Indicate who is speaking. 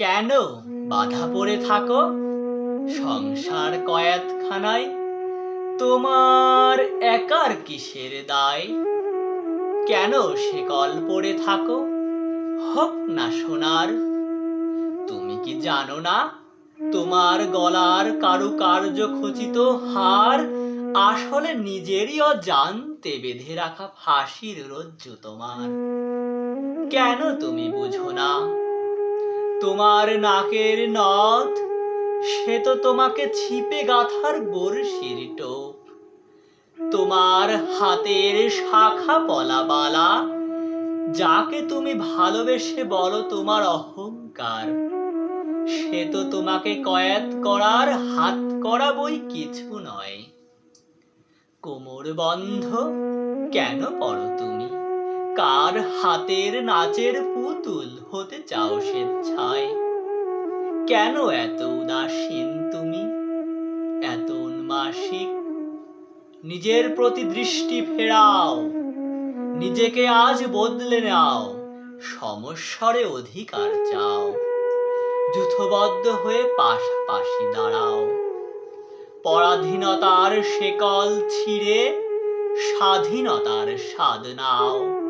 Speaker 1: কেন বাধা পড়ে থাকো? সংসার কয়াতখানায় তোমার একার কিসের দায়? কেন সে কল পড়ে থাকো? হোক না সোনার। তুমি কি জানো না তোমার গলার কারুকার্য খচিত হার আসলে নিজেরই অজান্তে বেঁধে রাখা ফাঁসির রজ্জু তোমার? কেন তুমি বুঝো না তোমার নাকের নথ, সে তো তোমাকে ছিপে গাথার বড়শির টোপ। তোমার হাতের শাখা পলা বালা যাকে তুমি ভালোবেসে বলো তোমার অহংকার, সে তো তোমাকে কয়েত করার হাত করা বই কিছু নয়। কোমর বন্ধ কেন পড়ো তুমি? কার হাতের নাচের পুতুল হতে চাও স্বেচ্ছায়? কেন এত উদাসীন তুমি? এত উন্মাসিক? নিজের প্রতি দৃষ্টি ফেরাও। নিজেকে আজ বদলে নাও। সমস্বরে অধিকার চাও। যুথবদ্ধ হয়ে পাশাপাশি দাঁড়াও। পরাধীনতার শেকল ছিঁড়ে স্বাধীনতার স্বাদ নাও।